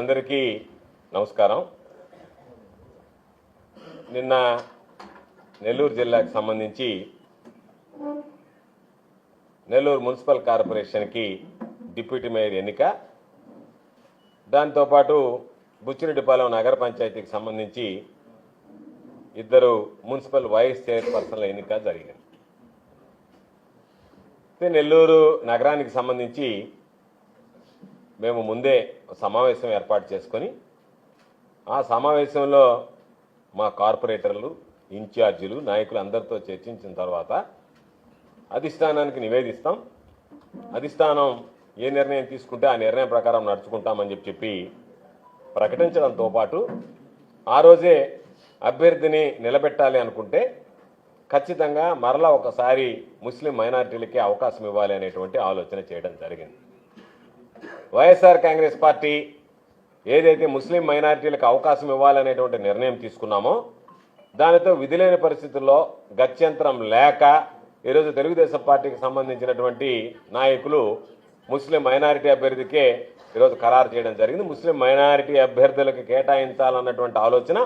అందరికీ నమస్కారం. నిన్న నెల్లూరు జిల్లాకు సంబంధించి నెల్లూరు మున్సిపల్ కార్పొరేషన్కి డిప్యూటీ మేయర్ ఎన్నిక. దాంతోపాటు బుచ్చిరెడ్డిపాలెం నగర పంచాయతీకి సంబంధించి ఇద్దరు మున్సిపల్ వైస్ చైర్పర్సన్ల ఎన్నిక జరిగింది. నెల్లూరు నగరానికి సంబంధించి మేము ముందే సమావేశం ఏర్పాటు చేసుకొని ఆ సమావేశంలో మా కార్పొరేటర్లు ఇన్ఛార్జీలు నాయకులు అందరితో చర్చించిన తర్వాత అధిష్టానానికి నివేదిస్తాం. అధిష్టానం ఏ నిర్ణయం తీసుకుంటే ఆ నిర్ణయం ప్రకారం నడుచుకుంటామని చెప్పి చెప్పి ప్రకటించడంతో పాటు ఆ రోజే అభ్యర్థిని నిలబెట్టాలి అనుకుంటే ఖచ్చితంగా మరలా ఒకసారి ముస్లిం మైనారిటీలకి అవకాశం ఇవ్వాలి అనేటువంటి ఆలోచన చేయడం జరిగింది. వైఎస్ఆర్ కాంగ్రెస్ పార్టీ ఏదైతే ముస్లిం మైనారిటీలకు అవకాశం ఇవ్వాలనేటువంటి నిర్ణయం తీసుకున్నామో దానితో విధిలేని పరిస్థితుల్లో గత్యంతరం లేక ఈరోజు తెలుగుదేశం పార్టీకి సంబంధించినటువంటి నాయకులు ముస్లిం మైనారిటీ అభ్యర్థికే ఈరోజు ఖరారు చేయడం జరిగింది. ముస్లిం మైనారిటీ అభ్యర్థులకు కేటాయించాలన్నటువంటి ఆలోచన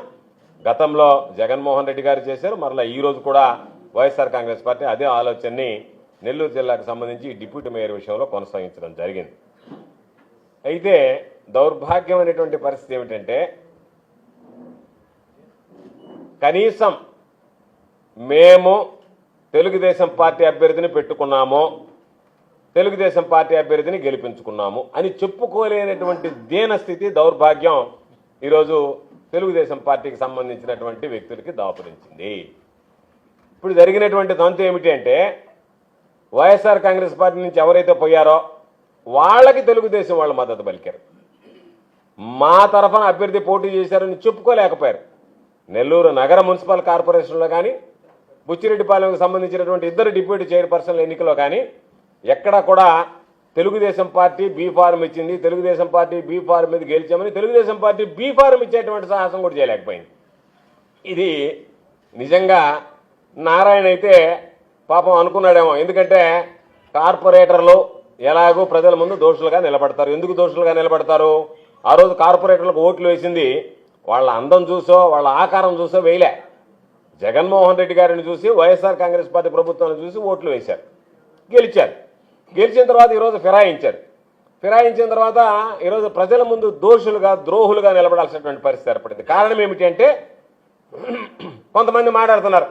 గతంలో జగన్మోహన్ రెడ్డి గారు చేశారు. మరలా ఈరోజు కూడా వైఎస్ఆర్ కాంగ్రెస్ పార్టీ అదే ఆలోచనని నెల్లూరు జిల్లాకు సంబంధించి డిప్యూటీ మేయర్ విషయంలో కొనసాగించడం జరిగింది. అయితే దౌర్భాగ్యమైనటువంటి పరిస్థితి ఏమిటంటే కనీసం మేము తెలుగుదేశం పార్టీ అభ్యర్థిని పెట్టుకున్నాము తెలుగుదేశం పార్టీ అభ్యర్థిని గెలిపించుకున్నాము అని చెప్పుకోలేనటువంటి దీనస్థితి దౌర్భాగ్యం ఈరోజు తెలుగుదేశం పార్టీకి సంబంధించినటువంటి వ్యక్తులకి దాపురించింది. ఇప్పుడు జరిగినటువంటి తంతు ఏమిటి అంటే వైఎస్ఆర్ కాంగ్రెస్ పార్టీ నుంచి ఎవరైతే పోయారో వాళ్ళకి తెలుగుదేశం వాళ్ళు మద్దతు పలికారు. మా తరఫున అభ్యర్థి పోటీ చేశారని చెప్పుకోలేకపోయారు. నెల్లూరు నగర మున్సిపల్ కార్పొరేషన్లో కానీ బుచ్చిరెడ్డిపాలెంకు సంబంధించినటువంటి ఇద్దరు డిప్యూటీ చైర్పర్సన్ల ఎన్నికలో కానీ ఎక్కడ కూడా తెలుగుదేశం పార్టీ బీ ఫారం ఇచ్చింది తెలుగుదేశం పార్టీ బీ ఫారం మీద గెలిచామని తెలుగుదేశం పార్టీ బీ ఫారం ఇచ్చేటువంటి సాహసం కూడా చేయలేకపోయింది. ఇది నిజంగా నారాయణ అయితే పాపం అనుకున్నాడేమో. ఎందుకంటే కార్పొరేటర్లు ఎలాగో ప్రజల ముందు దోషులుగా నిలబడతారు. ఎందుకు దోషులుగా నిలబడతారు? ఆ రోజు కార్పొరేటర్లకు ఓట్లు వేసింది వాళ్ళ అందం చూసో వాళ్ళ ఆకారం చూసో వేయలే. జగన్మోహన్ రెడ్డి గారిని చూసి వైఎస్ఆర్ కాంగ్రెస్ పార్టీ ప్రభుత్వాన్ని చూసి ఓట్లు వేశారు. గెలిచారు. గెలిచిన తర్వాత ఈరోజు ఫిరాయించారు. ఫిరాయించిన తర్వాత ఈరోజు ప్రజల ముందు దోషులుగా ద్రోహులుగా నిలబడాల్సినటువంటి పరిస్థితి ఏర్పడింది. కారణం ఏమిటి అంటే కొంతమంది మాట్లాడుతున్నారు.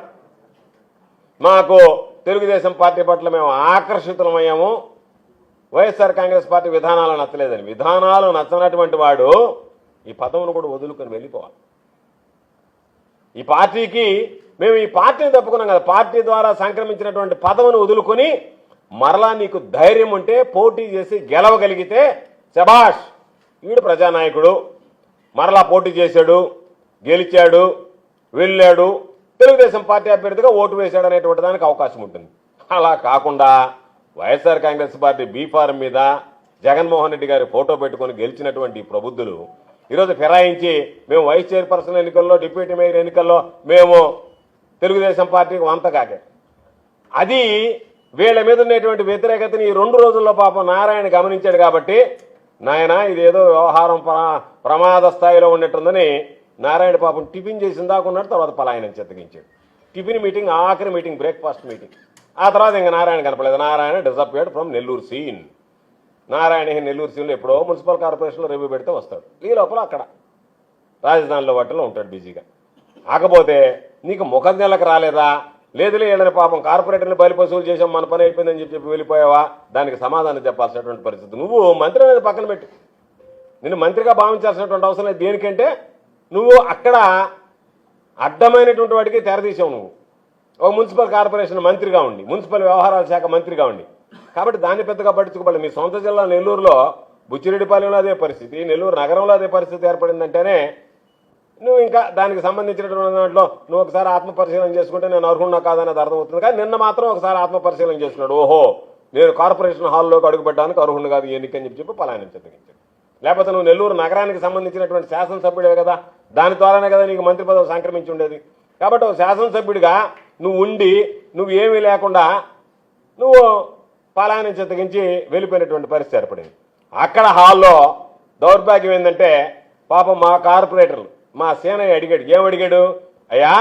మాకు తెలుగుదేశం పార్టీ పట్ల మేము ఆకర్షితులమయ్యాము. వైఎస్ఆర్ కాంగ్రెస్ పార్టీ విధానాలు నచ్చలేదని. విధానాలు నచ్చనటువంటి వాడు ఈ పదవును కూడా వదులుకొని వెళ్ళిపోవాలి. ఈ పార్టీకి మేము ఈ పార్టీని తప్పుకున్నాం కదా. పార్టీ ద్వారా సంక్రమించినటువంటి పదవిని వదులుకొని మరలా నీకు ధైర్యం ఉంటే పోటీ చేసి గెలవగలిగితే శభాష్ వీడు ప్రజానాయకుడు. మరలా పోటీ చేశాడు గెలిచాడు వెళ్ళాడు. తెలుగుదేశం పార్టీ అభ్యర్థిగా ఓటు వేశాడు అనేటువంటి దానికి అవకాశం ఉంటుంది. అలా కాకుండా వైఎస్ఆర్ కాంగ్రెస్ పార్టీ బీఫార్మ్ మీద జగన్మోహన్ రెడ్డి గారి ఫోటో పెట్టుకొని గెలిచినటువంటి ప్రబుద్ధులు ఈరోజు ఫిరాయించి మేము వైస్ చైర్పర్సన్ ఎన్నికల్లో డిప్యూటీ మేయర్ ఎన్నికల్లో మేము తెలుగుదేశం పార్టీకి వంత కాకే. అది వీళ్ళ మీద ఉన్నటువంటి వ్యతిరేకతని ఈ రెండు రోజుల్లో పాపం నారాయణ గమనించాడు కాబట్టి నాయన ఇదేదో వ్యవహారం ప్ర- ప్రమాద స్థాయిలో ఉన్నట్టుందని నారాయణ పాపం టిఫిన్ చేసిన దాకా ఉన్నాడు తర్వాత పలాయనం చెత్తగించాడు. టిఫిన్ మీటింగ్ ఆఖరి మీటింగ్ బ్రేక్ఫాస్ట్ మీటింగ్. ఆ తర్వాత ఇంకా నారాయణ కనపడలేదు. Narayana disappeared from Nellore scene Narayana Nellore సీన్లో ఎప్పుడో మున్సిపల్ కార్పొరేషన్లో రివ్యూ పెడితే వస్తాడు. ఈ లోపల అక్కడ. రాజధానిలో వాటిలో ఉంటాడు బిజీగా. కాకపోతే నీకు ముఖం నెలకు రాలేదా? లేదులే ఏదైనా పాపం కార్పొరేటర్ని బయలు వసూలు చేసాం మన పని అయిపోయిందని చెప్పి చెప్పి వెళ్ళిపోయావా? దానికి సమాధానం చెప్పాల్సినటువంటి పరిస్థితి. నువ్వు మంత్రి అనేది పక్కన పెట్టు. నిన్ను మంత్రిగా భావించాల్సినటువంటి అవసరం లేదు. దేనికంటే నువ్వు అక్కడ అడ్డమైనటువంటి వాటికి తెరదీసావు నువ్వు. ఒక మున్సిపల్ కార్పొరేషన్ మంత్రిగా ఉండి మున్సిపల్ వ్యవహారాల శాఖ మంత్రిగా ఉండి. కాబట్టి దాన్ని పెద్దగా పట్టించుకోవాలి. మీ సొంత జిల్లా నెల్లూరులో బుచ్చిరెడ్డిపాలెంలో అదే పరిస్థితి నెల్లూరు నగరంలో అదే పరిస్థితి ఏర్పడిందంటేనే నువ్వు ఇంకా దానికి సంబంధించినటువంటి దాంట్లో నువ్వు ఒకసారి ఆత్మపరిశీలన చేసుకుంటే నేను అర్హున్నా కాదనేది అర్థమవుతుంది. కానీ నిన్న మాత్రం ఒకసారి ఆత్మపరిశీలన చేసుకున్నాడు. ఓహో నేను కార్పొరేషన్ హాల్లోకి అడుగుపెట్టడానికి అర్హుడు కాదు ఎన్నికని చెప్పి చెప్పి పలాయనం చెందించాడు లేకపోతే నువ్వు నెల్లూరు నగరానికి సంబంధించినటువంటి శాసనసభ్యుడే కదా? దాని ద్వారానే కదా నీకు మంత్రి పదవి సంక్రమించి ఉండేది. కాబట్టి ఒక శాసనసభ్యుడిగా నువ్వు ఉండి నువ్వు ఏమీ లేకుండా నువ్వు పలాయనం చెత్తగించి వెళ్ళిపోయినటువంటి పరిస్థితి ఏర్పడింది. అక్కడ హాల్లో దౌర్భాగ్యం ఏంటంటే పాపం మా కార్పొరేటర్లు మా సేనయ్య అడిగాడు ఏమడిగాడు అడిగాడు? అయ్యా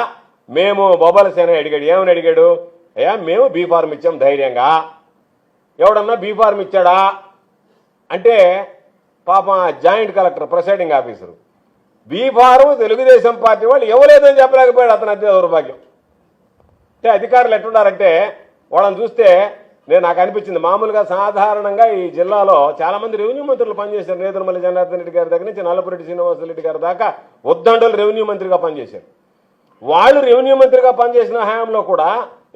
మేము బొబ్బల సేనయ్య అడిగాడు ఏమని అడిగాడు? అయ్యా మేము బీ ఫార్మ్ ఇచ్చాం ధైర్యంగా. ఎవడన్నా బీ ఫార్మ్ ఇచ్చాడా? అంటే పాపం joint collector presiding officer B form Telugu Desam party వాళ్ళు ఇవ్వలేదని చెప్పలేకపోయాడు అతను అదే దౌర్భాగ్యం. అంటే అధికారులు ఎట్టున్నారంటే వాళ్ళని చూస్తే నేను నాకు అనిపించింది మామూలుగా సాధారణంగా ఈ జిల్లాలో చాలామంది రెవెన్యూ మంత్రులు పనిచేశారు. నేదురుమల్లి జనార్దన్ రెడ్డి గారి దగ్గర నుంచి నల్లపురెడ్డి శ్రీనివాసరెడ్డి గారి దాకా ఉద్దండలు రెవెన్యూ మంత్రిగా పనిచేశారు. వాళ్ళు రెవెన్యూ మంత్రిగా పనిచేసిన హయాంలో కూడా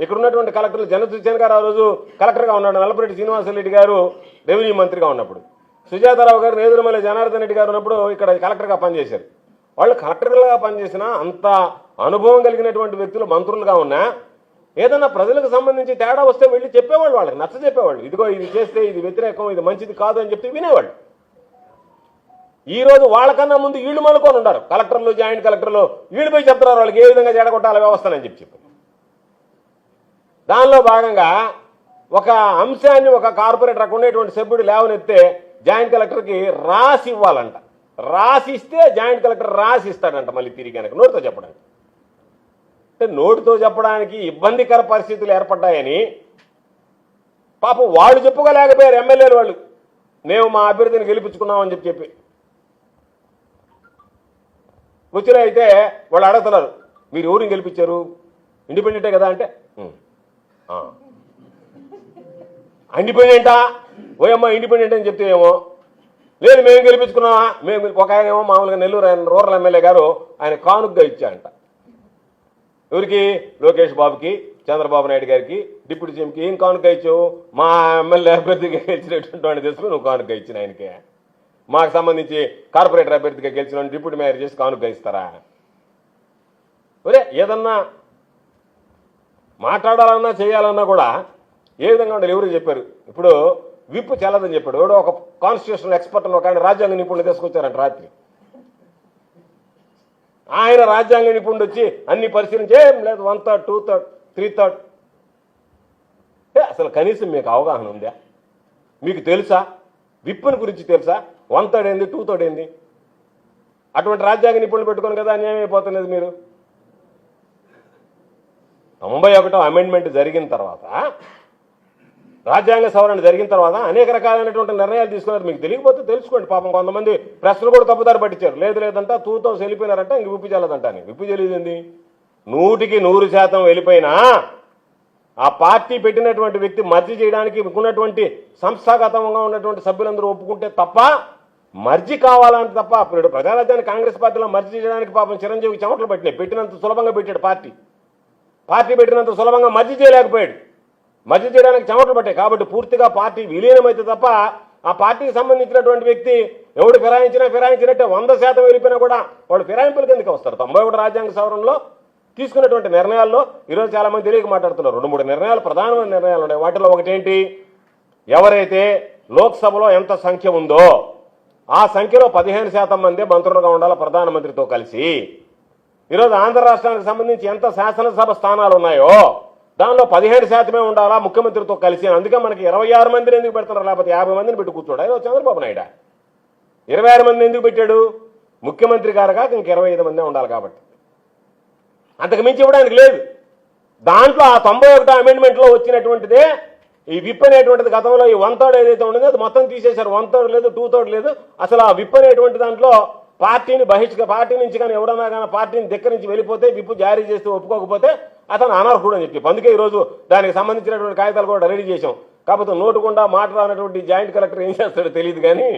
ఇక్కడ ఉన్నటువంటి కలెక్టర్లు జనసుచన్ గారు ఆ రోజు కలెక్టర్గా ఉన్నాడు నల్లపురెడ్డి శ్రీనివాసరెడ్డి గారు రెవెన్యూ మంత్రిగా ఉన్నప్పుడు. సుజాతారావు గారు నేదురుమల్లి జనార్దన్ రెడ్డి గారు ఉన్నప్పుడు ఇక్కడ కలెక్టర్గా పనిచేశారు. వాళ్ళు కలెక్టర్లుగా పనిచేసిన అంత అనుభవం కలిగినటువంటి వ్యక్తులు మంత్రులుగా ఉన్నా ఏదన్నా ప్రజలకు సంబంధించి తేడా వస్తే వెళ్ళి చెప్పేవాళ్ళు వాళ్ళకి నచ్చ చెప్పేవాళ్ళు. ఇదిగో ఇది చేస్తే ఇది వ్యతిరేకం ఇది మంచిది కాదు అని చెప్తే వినేవాళ్ళు. ఈ రోజు వాళ్ళకన్నా ముందు వీళ్ళు మనుకొని ఉన్నారు కలెక్టర్లు జాయింట్ కలెక్టర్లు వీళ్ళు పోయి చెప్తున్నారు వాళ్ళకి ఏ విధంగా చెడగొట్టాల వ్యవస్థనని చెప్పి చెప్పి. దానిలో భాగంగా ఒక అంశాన్ని ఒక కార్పొరేటర్ ఉండేటువంటి సభ్యుడు లేవనెత్తే జాయింట్ కలెక్టర్కి రాసి ఇవ్వాలంట. రాసి ఇస్తే జాయింట్ కలెక్టర్ రాసి ఇస్తాడంట మళ్ళీ తిరిగి కనుక నోటితో చెప్పడానికి. అంటే నోటితో చెప్పడానికి ఇబ్బందికర పరిస్థితులు ఏర్పడ్డాయని పాపం వాళ్ళు చెప్పుకోలేకపోయారు ఎమ్మెల్యేలు వాళ్ళు. మేము మా అభ్యర్థిని గెలిపించుకున్నామని చెప్పి చెప్పి. వచ్చిన అయితే వాళ్ళు అడుగుతున్నారు మీరు ఎవరిని గెలిపించారు? ఇండిపెండెంటే కదా? అంటే "ఉం." ఇండిపెండెంటా? ఓయమ్మ ఇండిపెండెంట్ అని చెప్తే ఏమో? లేదు మేము గెలిపించుకున్నామా? మేము ఒక ఆయన ఏమో మామూలుగా నెల్లూరు ఆయన రూరల్ ఎమ్మెల్యే గారు ఆయన కానుగ్గా ఇచ్చారంట ఎవరికి? లోకేష్ బాబుకి చంద్రబాబు నాయుడు గారికి డిప్యూటీ సీఎంకి ఏం కానుక ఇచ్చావు? మా ఎమ్మెల్యే అభ్యర్థిగా గెలిచినటువంటి వాడిని నువ్వు కానుక ఇచ్చిన ఆయనకి. మాకు సంబంధించి కార్పొరేటర్ అభ్యర్థిగా గెలిచిన డిప్యూటీ మేయర్ చేసి కానుక ఇస్తారా? ఒరే ఏదన్నా మాట్లాడాలన్నా చేయాలన్నా కూడా ఏ విధంగా ఉండాలి? ఎవరు చెప్పారు? ఇప్పుడు విప్పు చల్లదని చెప్పాడు. ఎవడో ఒక కాన్స్టిట్యూషనల్ ఎక్స్పర్ట్ ఒక ఆయన రాజ్యాంగ నిపుణులు తీసుకొచ్చారంట రాత్రి. ఆయన రాజ్యాంగ నిపుణుడు వచ్చి అన్ని పరిశీలించి ఏం లేదు one third two third three third అంటే అసలు కనీసం మీకు అవగాహన ఉందా? మీకు తెలుసా? విప్పుని గురించి తెలుసా? వన్ థర్డ్ ఏంది టూ థర్డ్ ఏంది? అటువంటి రాజ్యాంగ నిపుణులు పెట్టుకొని కదా అన్యాయం అయిపోతలేదు మీరు? తొంభై ఒకటో అమెండ్మెంట్ జరిగిన తర్వాత రాజ్యాంగ సవరణ జరిగిన తర్వాత అనేక రకాలైనటువంటి నిర్ణయాలు తీసుకున్నారు. మీకు తెలియకపోతే తెలుసుకోండి. పాపం కొంతమంది ప్రశ్నలు కూడా తప్పుదారి పట్టించారు. లేదు లేదంట తూతో వెళ్ళిపోయినారంట ఇంక విప్పు చెల్లదంట అని. విప్పు చెల్లింది నూటికి నూరు శాతం వెళ్ళిపోయినా ఆ పార్టీ పెట్టినటువంటి వ్యక్తి మర్జీ చేయడానికి ఉన్నటువంటి సంస్థాగతంగా ఉన్నటువంటి సభ్యులందరూ ఒప్పుకుంటే తప్ప మర్జీ కావాలంటే తప్ప ఇప్పుడు ప్రజారాజ్యాన్ని కాంగ్రెస్ పార్టీలో మర్జీ చేయడానికి పాపం చిరంజీవి చెమటలు పెట్టినాయి. పెట్టినంత సులభంగా పెట్టాడు పార్టీ. పార్టీ పెట్టినంత సులభంగా మర్జీ చేయలేకపోయాడు. మర్జీ చేయడానికి చెమటలు పట్టాయి. కాబట్టి పూర్తిగా పార్టీ విలీనమైతే తప్ప ఆ పార్టీకి సంబంధించినటువంటి వ్యక్తి ఎవడు ఫిరాయించినా ఫిరాయించినట్టే వంద శాతం వెళ్ళిపోయినా కూడా వాళ్ళు ఫిరాయింపుల కిందకి వస్తారు? తొంభై ఒకటి రాజ్యాంగ సవరణలో తీసుకున్నటువంటి నిర్ణయాల్లో ఈరోజు చాలామంది తెలియక మాట్లాడుతున్నారు. రెండు మూడు నిర్ణయాలు ప్రధానమైన నిర్ణయాలు ఉన్నాయి. వాటిలో ఒకటేంటి? ఎవరైతే లోక్సభలో ఎంత సంఖ్య ఉందో ఆ సంఖ్యలో పదిహేను శాతం మంది మంత్రులుగా ఉండాలి ప్రధానమంత్రితో కలిసి. ఈరోజు ఆంధ్ర రాష్ట్రానికి సంబంధించి ఎంత శాసనసభ స్థానాలు ఉన్నాయో దానిలో పదిహేడు శాతమే ఉండాలా ముఖ్యమంత్రితో కలిసి అందుకే మనకి ఇరవై ఆరు మందిని ఎందుకు పెడుతున్నారు లేకపోతే యాభై మందిని పెట్టి కూర్చోడా. ఈరోజు చంద్రబాబు నాయుడు. ఇరవై ఆరు మందిని ఎందుకు పెట్టాడు? ముఖ్యమంత్రి గారు కాక ఇంక ఇరవై ఐదు మందే ఉండాలి కాబట్టి. అంతకు మించి ఇవ్వడానికి లేదు. దాంట్లో ఆ తొంభై ఒకటో అమెండ్మెంట్లో వచ్చినటువంటిదే ఈ విప్ అనేటువంటిది గతంలో ఈ వన్ థర్డ్ ఏదైతే ఉండదో అది మొత్తం తీసేశారు. వన్ థర్డ్ లేదు టూ థర్డ్ లేదు. అసలు ఆ విప్ అనేటువంటి దాంట్లో పార్టీని బహిష్క పార్టీ నుంచి కానీ ఎవరన్నా కానీ పార్టీని దగ్గర నుంచి వెళ్ళిపోతే విప్పు జారీ చేస్తూ ఒప్పుకోకపోతే అతను అనర్హుడు అని చెప్పి. అందుకే ఈరోజు దానికి సంబంధించినటువంటి కాగితాలు కూడా రెడీ చేశాం. కాకపోతే నోటుకుండా రానటువంటి జాయింట్ కలెక్టర్ ఏం చేస్తాడో తెలియదు కానీ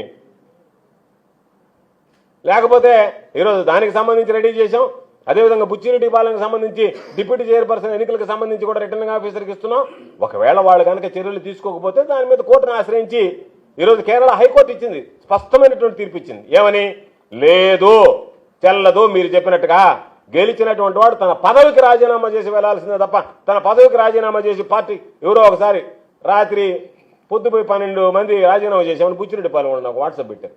లేకపోతే ఈరోజు దానికి సంబంధించి రెడీ చేశాం. అదేవిధంగా బుచ్చిరెడ్డి పాలనకు సంబంధించి డిప్యూటీ చైర్పర్సన్ ఎన్నికలకు సంబంధించి కూడా రిటర్నింగ్ ఆఫీసర్కి ఇస్తున్నాం. ఒకవేళ వాళ్ళు కనుక చర్యలు తీసుకోకపోతే దాని మీద కోర్టును ఆశ్రయించి ఈరోజు కేరళ హైకోర్టు ఇచ్చింది. స్పష్టమైనటువంటి తీర్పు ఇచ్చింది. ఏమని? లేదు. చెల్లదు మీరు చెప్పినట్టుగా గెలిచినటువంటి వాడు తన పదవికి రాజీనామా చేసి వెళ్ళాల్సిందే తప్ప తన పదవికి రాజీనామా చేసి పార్టీ ఎవరో ఒకసారి రాత్రి పొద్దుపోయి పన్నెండు మంది రాజీనామా చేసామని బుచ్చిరెడ్డి పాలెం నాకు వాట్సాప్ పెట్టారు.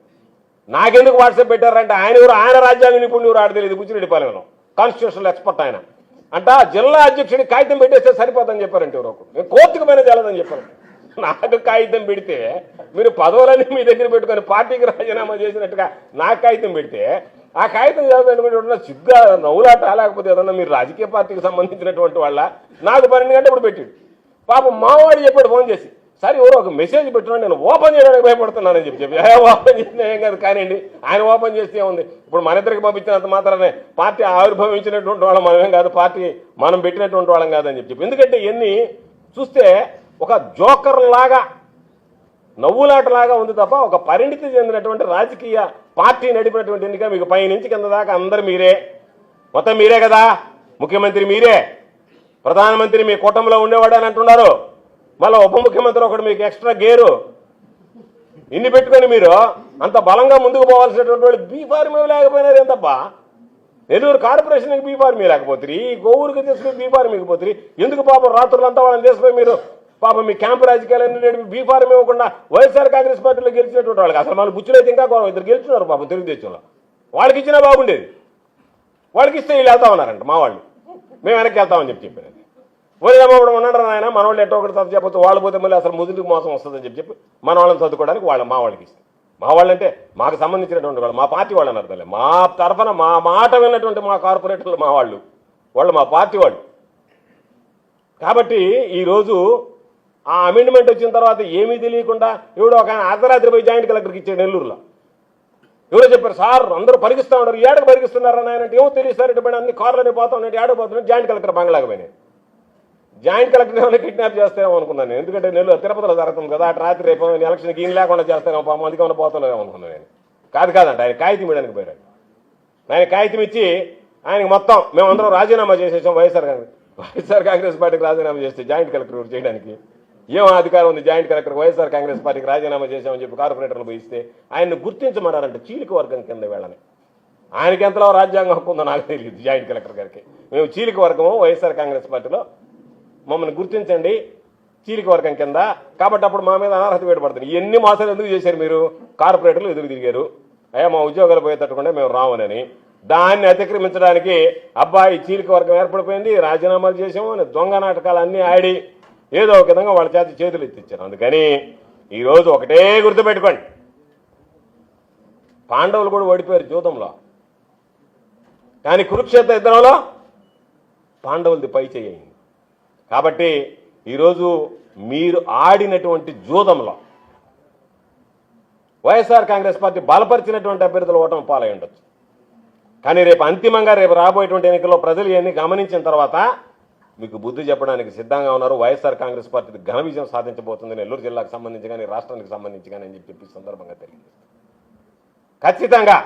నాకెందుకు వాట్సాప్ పెట్టారంటే ఆయన ఎవరు? ఆయన రాజ్యాంగ నిపుణుడు ఎవరు ఆడ తెలియదు బుచ్చిరెడ్డి పాలెంలో. కాన్స్టిట్యూషనల్ ఎక్స్పర్ట్ ఆయన. అంట జిల్లా అధ్యక్షుడి కాగితం పెట్టేస్తే సరిపోతుందని చెప్పారంటే ఎవరో ఒకరు. నేను కోర్టుకు పైన తెలదని చెప్పారు. నాకు కాగితం పెడితే మీరు పదవులన్నీ మీ దగ్గర పెట్టుకొని పార్టీకి రాజీనామా చేసినట్టుగా నాకు కాగితం పెడితే ఆ కాగితం చదవకుండా సిగ్గా నవ్వులాట లేకపోతే ఏదన్నా మీరు రాజకీయ పార్టీకి సంబంధించినటువంటి వాళ్ళ? నాకు పన్నెండు గంటలు ఇప్పుడు పెట్టాడు. పాపం మావాడు చెప్పాడు ఫోన్ చేసి సరే ఎవరో ఒక మెసేజ్ పెట్టినా నేను ఓపెన్ చేయడానికి భయపడుతున్నానని చెప్పి చెప్పి. ఓపెన్ చేసిన ఏం కాదు కానివ్వండి ఆయన ఓపెన్ చేస్తే ఉంది ఇప్పుడు మన ఇద్దరికి పంపించినంత మాత్రమే. పార్టీ ఆవిర్భవించినటువంటి వాళ్ళం మనమేం కాదు పార్టీ మనం పెట్టినటువంటి వాళ్ళం కాదని చెప్పి చెప్పి. ఎందుకంటే ఇవన్నీ చూస్తే ఒక జోకర్ లాగా నవ్వులాటలాగా ఉంది తప్ప ఒక పరిణితి చెందినటువంటి రాజకీయ పార్టీ నడిపినటువంటి ఎన్నిక మీకు పైనుంచి కింద దాకా అందరు మీరే. మొత్తం మీరే కదా? ముఖ్యమంత్రి మీరే. ప్రధానమంత్రి మీ కూటమిలో ఉండేవాడు అని అంటున్నారు. మళ్ళీ ఉప ముఖ్యమంత్రి ఒకటి మీకు ఎక్స్ట్రా గేరు. ఇన్ని పెట్టుకొని మీరు అంత బలంగా ముందుకు పోవాల్సినటువంటి వాళ్ళు బీఫార్మీ లేకపోయినారు ఏంటబ్బా నెల్లూరు కార్పొరేషన్కి బీఫార్మీ లేకపోతుంది ఈ గోవురికి తీసుకుని బీఫార్మీకి పోతుంది ఎందుకు పాపం రాత్రులంతా వాళ్ళని తీసుకుని మీరు పాపం మీ క్యాంపు రాజకీయాలన్నీ బీ బీఫార్మీ ఇవ్వకుండా వైఎస్ఆర్ కాంగ్రెస్ పార్టీలో గెలిచినటువంటి వాళ్ళకి అసలు మన బుచ్చులైతే ఇంకా గౌరవం. ఇద్దరు గెలిచినారు పాపం తెలుగుదేశంలో వాళ్ళకి ఇచ్చినా బాగుండేది. వాళ్ళకి ఇస్తే వీళ్ళు వెళ్తా ఉన్నారంట మా వాళ్ళు. మేము వెనక్కి వెళ్తామని చెప్పి చెప్పారు. వదిలేమప్పుడు ఉన్నాడు ఆయన మన వాళ్ళు ఎట్టో ఒకటి చదువు చెప్పచ్చు వాళ్ళు పోతే మళ్ళీ అసలు ముదుటికి మోసం వస్తుందని చెప్పి చెప్పి మన వాళ్ళని చదువుకోవడానికి వాళ్ళ మా వాళ్ళకి ఇస్తాం. మా వాళ్ళంటే మాకు సంబంధించినటువంటి వాళ్ళు. మా పార్టీ వాళ్ళు అన్నారు మా తరఫున మా మాట విన్నటువంటి మా కార్పొరేటర్లు మా వాళ్ళు. వాళ్ళు మా పార్టీ వాళ్ళు. కాబట్టి ఈరోజు ఆ అమెండ్మెంట్ వచ్చిన తర్వాత ఏమీ తెలియకుండా ఎవడో ఒక ఆయన అర్ధరాత్రి పోయి జాయింట్ కలెక్టర్కి ఇచ్చాడు నెల్లూరులో. ఎవరో చెప్పారు సార్ అందరూ పరిగిస్తూ ఉన్నారు. ఏడకు పరిగిస్తున్నారు అని ఆయన ఏమో తెలియదు సార్ ఇటు అన్ని కార్లోనే పోతా ఉన్నాడు ఏడకు పోతున్నాడు జాయింట్ కలెక్టర్ బంగ్లాకి పోయినాయి. జాయింట్ కలెక్టర్ ఏమైనా కిడ్నాప్ చేస్తారేమో అనుకున్నాను నేను. ఎందుకంటే నెల్లూరు తిరుపతిలో జరుగుతుంది కదా అటు రాత్రి రేపు ఎలక్షన్కి ఈయన లేకుండా చేస్తారేమో పాము అందుకే ఏమైనా అనుకున్నాను నేను. కాదు కాదంట ఆయన కాగితం ఇవ్వడానికి పోయాడు ఆయన కాగితం ఇచ్చి ఆయనకి మొత్తం మేమందరం రాజీనామా చేసేసాం వైఎస్ఆర్ కాంగ్రెస్ వైఎస్ఆర్ కాంగ్రెస్ పార్టీకి రాజీనామా చేస్తే జాయింట్ కలెక్టర్ చేయడానికి? ఏం అధికారం ఉంది? జాయింట్ కలెక్టర్ వైఎస్ఆర్ కాంగ్రెస్ పార్టీకి రాజీనామా చేశామని చెప్పి కార్పొరేటర్లు పోయిస్తే ఆయన్ని గుర్తించమన్నారంటే చీలిక వర్గం కింద వెళ్ళని. ఆయనకి ఎంతలో రాజ్యాంగం హక్కు ఉందో నాకు తెలియదు జాయింట్ కలెక్టర్ గారికి. మేము చీలిక వర్గము వైఎస్ఆర్ కాంగ్రెస్ పార్టీలో మమ్మల్ని గుర్తించండి చీలిక వర్గం కింద. కాబట్టి అప్పుడు మా మీద అనర్హత వేయబడుతుంది ఎన్ని మాసాలు ఎందుకు చేశారు మీరు? కార్పొరేటర్లు ఎదురు తిరిగారు. అయ్యా మా ఉద్యోగాలు పోయేటట్టుకుంటే మేము రావునని. దాన్ని అతిక్రమించడానికి అబ్బాయి చీలిక వర్గం ఏర్పడిపోయింది రాజీనామాలు చేసాము అని దొంగ నాటకాలు అన్నీ ఆడి ఏదో ఒక విధంగా వాళ్ళ చేత చేతులు ఎత్తిచ్చారు. అందుకని ఈరోజు ఒకటే గుర్తుపెట్టుకోండి పాండవులు కూడా ఓడిపోయారు జూతంలో కానీ కురుక్షేత్ర యుద్ధంలో పాండవులది పై చేయండి. కాబట్టి ఈరోజు మీరు ఆడినటువంటి జూదంలో వైఎస్ఆర్ కాంగ్రెస్ పార్టీ బలపరిచినటువంటి అభ్యర్థులు ఓటమి పాలై ఉండొచ్చు. కానీ రేపు అంతిమంగా రేపు రాబోయేటువంటి ఎన్నికల్లో ప్రజలు ఇవన్నీ గమనించిన తర్వాత మీకు బుద్ధి చెప్పడానికి సిద్ధంగా ఉన్నారు. వైఎస్ఆర్ కాంగ్రెస్ పార్టీ ఘన విజయం సాధించబోతుంది. నెల్లూరు జిల్లాకు సంబంధించి కానీ రాష్ట్రానికి సంబంధించి కానీ అని చెప్పి సందర్భంగా తెలియదు ఖచ్చితంగా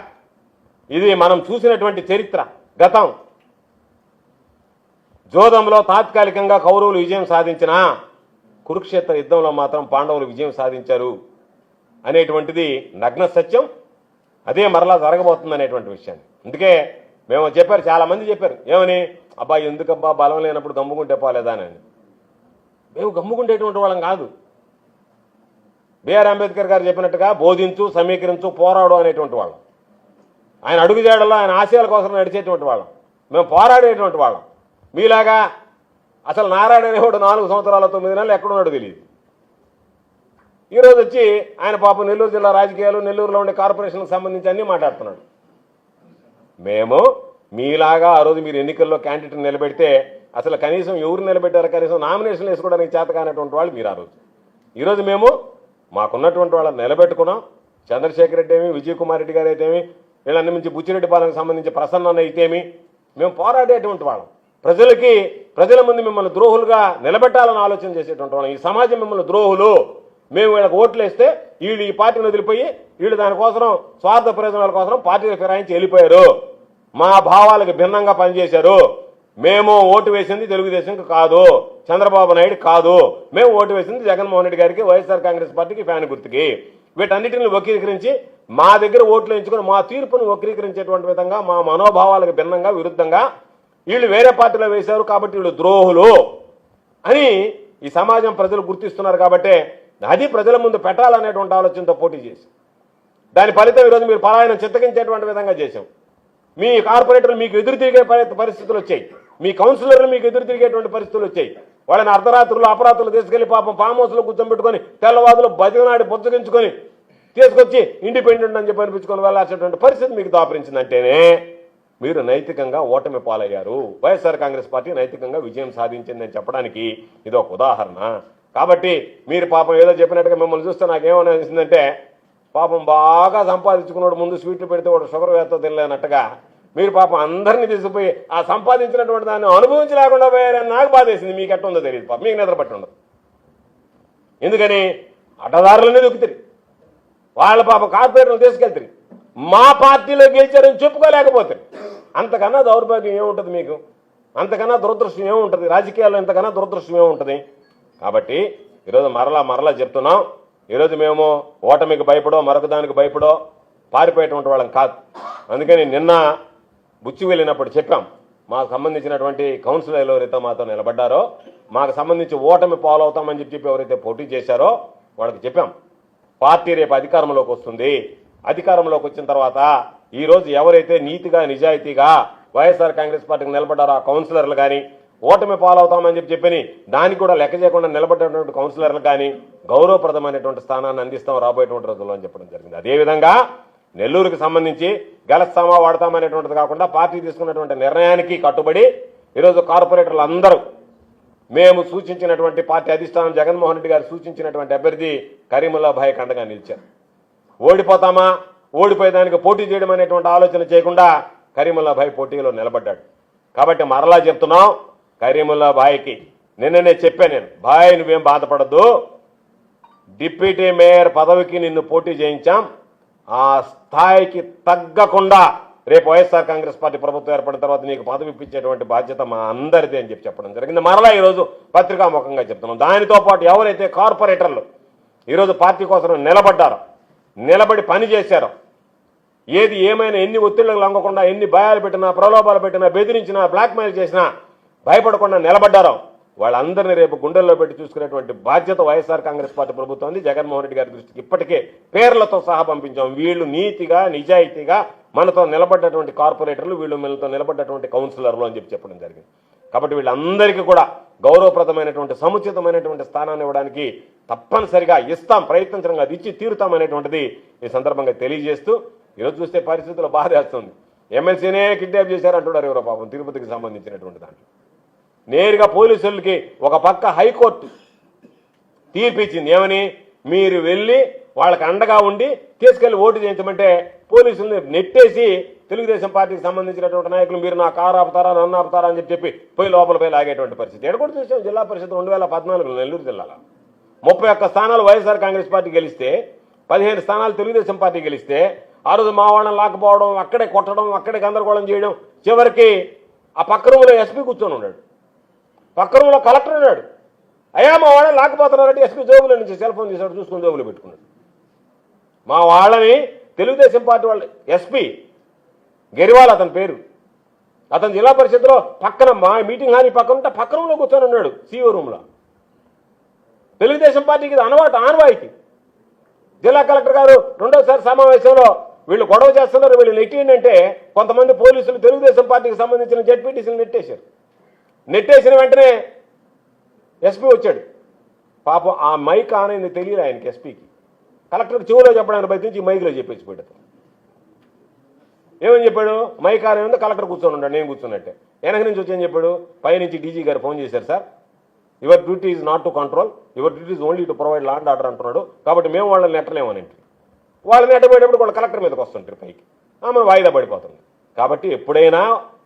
ఇది మనం చూసినటువంటి చరిత్ర గతం. జోదంలో తాత్కాలికంగా కౌరవులు విజయం సాధించిన కురుక్షేత్ర యుద్ధంలో మాత్రం పాండవులు విజయం సాధించారు అనేటువంటిది నగ్న సత్యం. అదే మరలా జరగబోతుంది అనేటువంటి విషయాన్ని. అందుకే మేము చెప్పారు చాలా మంది చెప్పారు. ఏమని? అబ్బా ఎందుకబ్బా బలం లేనప్పుడు గమ్ముకుంటే పోలేదా అని మేము గమ్ముకుంటేటువంటి వాళ్ళం కాదు. బిఆర్ అంబేద్కర్ గారు చెప్పినట్టుగా బోధించు సమీకరించు పోరాడు అనేటువంటి వాళ్ళం. ఆయన అడుగుజాడలో ఆయన ఆశయాల కోసం నడిచేటువంటి వాళ్ళం. మేము పోరాడేటువంటి వాళ్ళం. మీలాగా అసలు నారాయణ అనేవాడు నాలుగు సంవత్సరాల తొమ్మిది నెలలు ఎక్కడున్నాడు తెలియదు. ఈరోజు వచ్చి ఆయన పాపం నెల్లూరు జిల్లా రాజకీయాలు నెల్లూరులో ఉండే కార్పొరేషన్కి సంబంధించి అన్నీ మాట్లాడుతున్నాడు. మేము మీలాగా ఆ రోజు మీరు ఎన్నికల్లో క్యాండిడేట్ నిలబెడితే అసలు కనీసం ఎవరు నిలబెట్టారు? కనీసం నామినేషన్ వేసుకోవడానికి చేత కానటువంటి వాళ్ళు మీరు ఆ రోజు. ఈరోజు మేము మాకున్నటువంటి వాళ్ళని నిలబెట్టుకున్నాం. చంద్రశేఖర్ రెడ్డి ఏమి విజయ్ కుమార్ రెడ్డి గారు అయితేమి వీళ్ళన్ని మించి బుచ్చిరెడ్డి పాలనకు సంబంధించి ప్రసన్న అయితేమి మేము పోరాడేటువంటి వాళ్ళం. ప్రజలకి ప్రజల ముందు మిమ్మల్ని ద్రోహులుగా నిలబెట్టాలని ఆలోచన చేసేటువంటి వాళ్ళం. ఈ సమాజం మిమ్మల్ని ద్రోహులు. మేము వీళ్ళకి ఓట్లు వేస్తే వీళ్ళు ఈ పార్టీని వదిలిపోయి వీళ్ళు దానికోసం స్వార్థ ప్రయోజనాల కోసం పార్టీని ఫిరాయించి వెళ్ళిపోయారు. మా భావాలకు భిన్నంగా పనిచేశారు. మేము ఓటు వేసింది తెలుగుదేశంకి కాదు. చంద్రబాబు నాయుడు కాదు. మేము ఓటు వేసింది జగన్మోహన్ రెడ్డి గారికి వైఎస్ఆర్ కాంగ్రెస్ పార్టీకి ఫ్యాన్ గుర్తుకి. వీటన్నిటిని వక్రీకరించి మా దగ్గర ఓట్లు ఎంచుకొని మా తీర్పును వక్రీకరించేటువంటి విధంగా మా మనోభావాలకు భిన్నంగా విరుద్ధంగా వీళ్ళు వేరే పార్టీలో వేశారు కాబట్టి వీళ్ళు ద్రోహులు అని ఈ సమాజం ప్రజలు గుర్తిస్తున్నారు కాబట్టి అది ప్రజల ముందు పెట్టాలనేటువంటి ఆలోచనతో పోటీ చేసి దాని ఫలితం ఈరోజు మీరు పలాయనం చిత్తగించేటువంటి విధంగా చేశాం. మీ కార్పొరేటర్లు మీకు ఎదురు తిరిగే పరిస్థితులు వచ్చాయి. మీ కౌన్సిలర్లు మీకు ఎదురు తిరిగేటువంటి పరిస్థితులు వచ్చాయి. వాళ్ళని అర్ధరాత్రులు అపరాత్రులు తీసుకెళ్ళి పాపం ఫామ్ హౌస్లో కూర్చోబెట్టుకొని తెల్లవాదులు బతికనాడి బుద్ధగించుకొని తీసుకొచ్చి ఇండిపెండెంట్ అని చెప్పి అనిపించుకొని వెళ్ళాల్సినటువంటి పరిస్థితి మీకు దాపరించిందంటేనే మీరు నైతికంగా ఓటమి పాలయ్యారు. వైఎస్ఆర్ కాంగ్రెస్ పార్టీ నైతికంగా విజయం సాధించిందని చెప్పడానికి ఇది ఒక ఉదాహరణ. కాబట్టి మీరు పాపం ఏదో చెప్పినట్టుగా మిమ్మల్ని చూస్తే నాకేమనిపిస్తుందంటే పాపం బాగా సంపాదించుకున్నాడు ముందు స్వీట్లు పెడితే వాడు షుగర్ వేస్తో తినలేనట్టుగా. మీరు పాపం అందరినీ తీసుకుపోయి ఆ సంపాదించినటువంటి దాన్ని అనుభవించలేకుండా పోయారని నాకు బాధేసింది. మీకు ఎట్ట ఉందో తెలియదు పాపం. మీకు నిద్ర పట్టి ఉండదు ఎందుకని? అడ్డదారులనే దొక్కుతారు. వాళ్ళ పాప కార్పొరేటర్లు తీసుకెళ్తారు. మా పార్టీలో గెలిచారని చెప్పుకోలేకపోతారు. అంతకన్నా దౌర్భాగ్యం ఏముంటుంది మీకు? అంతకన్నా దురదృష్టం ఏముంటుంది? రాజకీయాల్లో ఇంతకన్నా దురదృష్టం ఏముంటుంది? కాబట్టి ఈరోజు మరలా మరలా చెప్తున్నాం. ఈరోజు మేము ఓటమికి భయపడో మరొక దానికి భయపడో పారిపోయేటువంటి వాళ్ళం కాదు. అందుకని నిన్న బుచ్చి వెళ్ళినప్పుడు చెప్పాం మాకు సంబంధించినటువంటి కౌన్సిలర్లు ఎవరైతే మాతో నిలబడ్డారో మాకు సంబంధించి ఓటమి పాలవుతామని చెప్పి చెప్పి ఎవరైతే పోటీ చేశారో వాళ్ళకి చెప్పాం. పార్టీ రేపు అధికారంలోకి వస్తుంది. అధికారంలోకి వచ్చిన తర్వాత ఈరోజు ఎవరైతే నీతిగా నిజాయితీగా వైఎస్ఆర్ కాంగ్రెస్ పార్టీకి నిలబడ్డారో ఆ కౌన్సిలర్లు కానీ ఓటమి పాలవుతామని చెప్పి చెప్పని దానికి కూడా లెక్క చేయకుండా నిలబడేటువంటి కౌన్సిలర్లు కానీ గౌరవప్రదమైనటువంటి స్థానాన్ని అందిస్తాం రాబోయేటువంటి రోజుల్లో అని చెప్పడం జరిగింది. అదేవిధంగా నెల్లూరుకి సంబంధించి గెలుస్తామా వాడతామనేటువంటిది కాకుండా పార్టీ తీసుకున్నటువంటి నిర్ణయానికి కట్టుబడి ఈరోజు కార్పొరేటర్లు అందరూ మేము సూచించినటువంటి పార్టీ అధిష్టానం జగన్మోహన్ రెడ్డి గారు సూచించినటువంటి అభ్యర్థి కరీముల్లా భాయ్ కండగా నిలిచారు. ఓడిపోతామా? ఓడిపోయేదానికి పోటీ చేయడం అనేటువంటి ఆలోచన చేయకుండా కరీముల్లా భాయ్ పోటీలో నిలబడ్డాడు. కాబట్టి మరలా చెప్తున్నాం కరీముల్లా భాయ్కి నిన్ననే చెప్పాను నేను భాయ్ నువ్వేం బాధపడద్దు. డిప్యూటీ మేయర్ పదవికి నిన్ను పోటీ చేయించాం. ఆ స్థాయికి తగ్గకుండా రేపు వైఎస్ఆర్ కాంగ్రెస్ పార్టీ ప్రభుత్వం ఏర్పడిన తర్వాత నీకు పదవి ఇప్పించేటువంటి బాధ్యత మా అందరిది అని చెప్పి చెప్పడం జరిగింది. మరలా ఈరోజు పత్రికాముఖంగా చెప్తున్నాం. దానితో పాటు ఎవరైతే కార్పొరేటర్లు ఈరోజు పార్టీ కోసం నిలబడ్డారో నిలబడి పని చేశారో ఏది ఏమైనా ఎన్ని ఒత్తిళ్ళకు లొంగకుండా ఎన్ని భయాలు పెట్టినా ప్రలోభాలు పెట్టినా బెదిరించినా బ్లాక్మెయిల్ చేసినా భయపడకుండా నిలబడ్డారో. వాళ్ళందరినీ రేపు గుండెల్లో పెట్టి చూసుకునేటువంటి బాధ్యత వైఎస్ఆర్ కాంగ్రెస్ పార్టీ ప్రభుత్వం ఉంది. జగన్మోహన్ రెడ్డి గారి దృష్టికి ఇప్పటికే పేర్లతో సహా పంపించాం. వీళ్ళు నీతిగా నిజాయితీగా మనతో నిలబడ్డటువంటి కార్పొరేటర్లు వీళ్ళు మనతో నిలబడ్డటువంటి కౌన్సిలర్లు అని చెప్పి చెప్పడం జరిగింది. కాబట్టి వీళ్ళందరికీ కూడా గౌరవప్రదమైనటువంటి సముచితమైనటువంటి స్థానాన్ని ఇవ్వడానికి తప్పనిసరిగా ఇస్తాం ప్రయత్నించడం అది ఇచ్చి తీరుతామనేటువంటిది ఈ సందర్భంగా తెలియజేస్తూ ఈరోజు చూస్తే పరిస్థితులు బాధేస్తుంది. ఎమ్మెల్సీనే కిడ్నాప్ చేశారంటున్నారు ఎవరో పాపం తిరుపతికి సంబంధించినటువంటి దాంట్లో. నేరుగా పోలీసులకి ఒక పక్క హైకోర్టు తీర్పిచ్చింది. ఏమని? మీరు వెళ్ళి వాళ్ళకి అండగా ఉండి తీసుకెళ్ళి ఓటు చేయించమంటే పోలీసుల్ని నెట్టేసి తెలుగుదేశం పార్టీకి సంబంధించినటువంటి నాయకులు మీరు నా కారు ఆపుతారా నన్ను ఆపుతారా అని చెప్పి పోయి లోపల పోయి లాగేటువంటి పరిస్థితి. ఎక్కడ కూడా చూసాం జిల్లా పరిషత్ రెండు వేల పద్నాలుగులో నెల్లూరు జిల్లాలో. ముప్పై ఒక్క స్థానాలు వైఎస్ఆర్ కాంగ్రెస్ పార్టీ గెలిస్తే పదిహేను స్థానాలు తెలుగుదేశం పార్టీ గెలిస్తే ఆ రోజు మావాణం లాకపోవడం అక్కడే కొట్టడం అక్కడే గందరగోళం చేయడం చివరికి ఆ పక్క రూమ్లో ఎస్పీ కూర్చొని ఉన్నాడు. పక్క రూమ్లో కలెక్టర్ ఉన్నాడు. అయ్యా మా వాళ్ళని లాకపోతున్నారంటే ఎస్పీ జోబుల నుంచి సెల్ ఫోన్ తీసాడు చూసుకుని జోబులో పెట్టుకున్నాడు. మా వాళ్ళని తెలుగుదేశం పార్టీ వాళ్ళు ఎస్పీ గెరివాల్ అతని పేరు. అతను జిల్లా పరిషత్లో పక్కన మా మీటింగ్ హాని పక్కన ఉంటే పక్క రూమ్లో కూర్చొని ఉన్నాడు సీఓ రూమ్లో. తెలుగుదేశం పార్టీకి ఇది అనవాటు ఆనవాయితీ. జిల్లా కలెక్టర్ గారు రెండోసారి సమావేశంలో వీళ్ళు గొడవ చేస్తున్నారు వీళ్ళు నెట్టిండి అంటే కొంతమంది పోలీసులు తెలుగుదేశం పార్టీకి సంబంధించిన జడ్పీటీసీలు నెట్టేశారు. నెట్టేసిన వెంటనే ఎస్పీ వచ్చాడు. పాపం ఆ మైక్ ఆన్ అయింది తెలియదు ఆయనకి ఎస్పీకి. కలెక్టర్ చెవులో చెప్పడానికి ప్రయత్నించి మైక్లో చెప్పేసి పోయాడు ఏమని చెప్పాడు? మైక్ ఆన్ ఉంది కలెక్టర్ కూర్చొని ఉన్నాడు నేను కూర్చున్నట్టే. వెనక నుంచి వచ్చి ఏం చెప్పాడు? పైనుంచి డీజీ గారు ఫోన్ చేశారు sir. Your duty is not to control your duty is only to provide law and order అంటున్నాడు. కాబట్టి మేము వాళ్ళని నెట్టలేమని వాళ్ళని నెట్టబోయేటప్పుడు వాళ్ళు కలెక్టర్ మీదకి వస్తుంటారు పైకి. మనం వాయిదా పడిపోతుంది. కాబట్టి ఎప్పుడైనా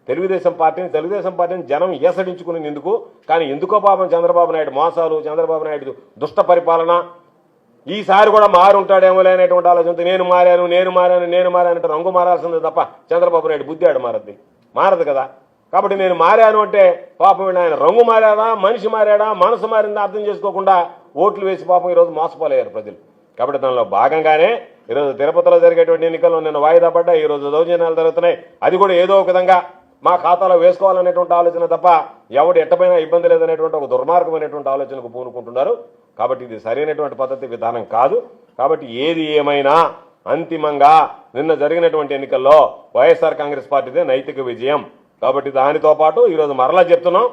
తెలుగుదేశం పార్టీని తెలుగుదేశం పార్టీని జనం ఏసడించుకునేందుకు ఎందుకు కానీ ఎందుకో పాపం చంద్రబాబు నాయుడు మోసాలు చంద్రబాబు నాయుడు దుష్ట పరిపాలన. ఈసారి కూడా మారుంటాడేమో లేనటువంటి ఆలోచనతో నేను మారాను నేను మారాను నేను మారానంటే రంగు మారాల్సిందే తప్ప చంద్రబాబు నాయుడు బుద్ధి ఆడు మారద్ది. మారదు కదా. కాబట్టి నేను మారాను అంటే పాపం ఆయన రంగు మారాడా మనిషి మారాడా మనసు మారిందా అర్థం చేసుకోకుండా ఓట్లు వేసి పాపం ఈరోజు మోసపోలేరు ప్రజలు. కాబట్టి దానిలో భాగంగానే ఈరోజు తిరుపతిలో జరిగేటువంటి ఎన్నికల్లో నిన్న వాయిదా పడ్డా ఈరోజు దౌర్జన్యాలు జరుగుతున్నాయి. అది కూడా ఏదో ఒక విధంగా మా ఖాతాలో వేసుకోవాలనేటువంటి ఆలోచన తప్ప ఎవడు ఎట్టపోయినా ఇబ్బంది లేదనేటువంటి ఒక దుర్మార్గమైనటువంటి ఆలోచనకు పూనుకుంటున్నారు. కాబట్టి ఇది సరైనటువంటి పద్ధతి విధానం కాదు. కాబట్టి ఏది ఏమైనా అంతిమంగా నిన్న జరిగినటువంటి ఎన్నికల్లో వైఎస్ఆర్ కాంగ్రెస్ పార్టీదే నైతిక విజయం. కాబట్టి దానితో పాటు ఈరోజు మరలా చెప్తున్నాం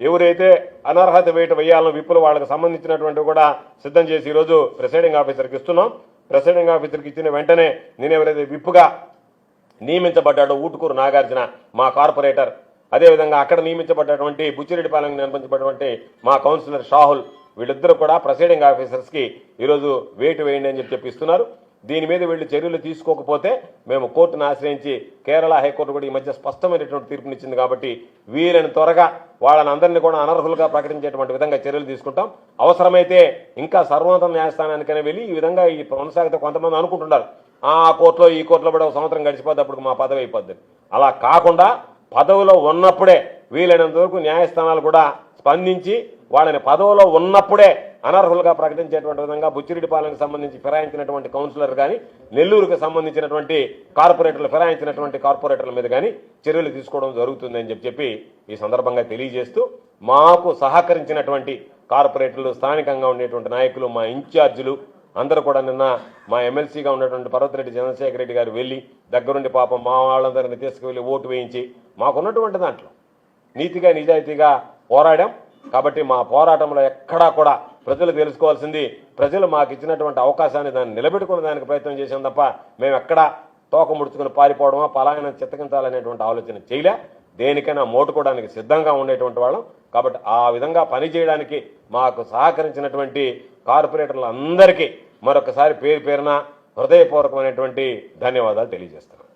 ఎవరైతే అనర్హత వేట వేయాలనో విప్పులు వాళ్ళకి సంబంధించినటువంటి కూడా సిద్ధం చేసి ఈరోజు ప్రెసైడింగ్ ఆఫీసర్కి ఇస్తున్నాం. ప్రెసైడింగ్ ఆఫీసర్కి ఇచ్చిన వెంటనే నేను ఎవరైతే విప్పుగా నియమించబడ్డాడు ఊటుకూరు నాగార్జున మా కార్పొరేటర్. అదేవిధంగా అక్కడ నియమించబడ్డటువంటి బుచ్చిరెడ్డిపాలెం నిర్మించబడినటువంటి మా కౌన్సిలర్ షాహుల్. వీళ్ళిద్దరూ కూడా ప్రసైడింగ్ ఆఫీసర్స్కి ఈరోజు వేటు వేయండి అని చెప్పి చెప్పిస్తున్నారు. దీని మీద వీళ్ళు చర్యలు తీసుకోకపోతే మేము కోర్టును ఆశ్రయించి కేరళ హైకోర్టు కూడా ఈ మధ్య స్పష్టమైనటువంటి తీర్పునిచ్చింది కాబట్టి వీరిని త్వరగా వాళ్ళని అందరినీ కూడా అనర్హులుగా ప్రకటించేటువంటి విధంగా చర్యలు తీసుకుంటాం. అవసరమైతే ఇంకా సర్వోన్నత న్యాయస్థానానికైనా వెళ్ళి ఈ విధంగా ఈ కొనసాగితే కొంతమంది అనుకుంటున్నారు ఆ కోర్టులో ఈ కోర్టులో కూడా సంవత్సరం గడిచిపోతే అప్పుడు మా పదవి అయిపోద్ది. అలా కాకుండా పదవిలో ఉన్నప్పుడే వీలైనంత వరకు న్యాయస్థానాలు కూడా స్పందించి వాళ్ళని పదవిలో ఉన్నప్పుడే అనర్హులుగా ప్రకటించేటువంటి విధంగా బుచ్చిరెడ్డిపాలెంకి సంబంధించి ఫిరాయించినటువంటి కౌన్సిలర్ కానీ నెల్లూరుకి సంబంధించినటువంటి కార్పొరేటర్లు ఫిరాయించినటువంటి కార్పొరేటర్ల మీద కానీ చర్యలు తీసుకోవడం జరుగుతుందని చెప్పి చెప్పి ఈ సందర్భంగా తెలియజేస్తూ మాకు సహకరించినటువంటి కార్పొరేటర్లు స్థానికంగా ఉండేటువంటి నాయకులు మా ఇన్ఛార్జీలు అందరూ కూడా నిన్న మా ఎమ్మెల్సీగా ఉన్నటువంటి పర్వతిరెడ్డి చంద్రశేఖర రెడ్డి గారు వెళ్ళి దగ్గరుండి పాపం మా వాళ్ళందరిని తీసుకువెళ్ళి ఓటు వేయించి మాకున్నటువంటి దాంట్లో నీతిగా నిజాయితీగా పోరాడాం. కాబట్టి మా పోరాటంలో ఎక్కడా కూడా ప్రజలు తెలుసుకోవాల్సింది ప్రజలు మాకు ఇచ్చినటువంటి అవకాశాన్ని దాన్ని నిలబెట్టుకునే దానికి ప్రయత్నం చేసాం తప్ప మేము ఎక్కడా తోక ముడుచుకుని పారిపోవడమా పలాయన చిత్తగించాలనేటువంటి ఆలోచన చేయలే. దేనికైనా మోటుకోవడానికి సిద్ధంగా ఉండేటువంటి వాళ్ళం. కాబట్టి ఆ విధంగా పనిచేయడానికి మాకు సహకరించినటువంటి కార్పొరేటర్లందరికీ మరొకసారి పేరు పేరున హృదయపూర్వకమైనటువంటి ధన్యవాదాలు తెలియజేస్తున్నాను.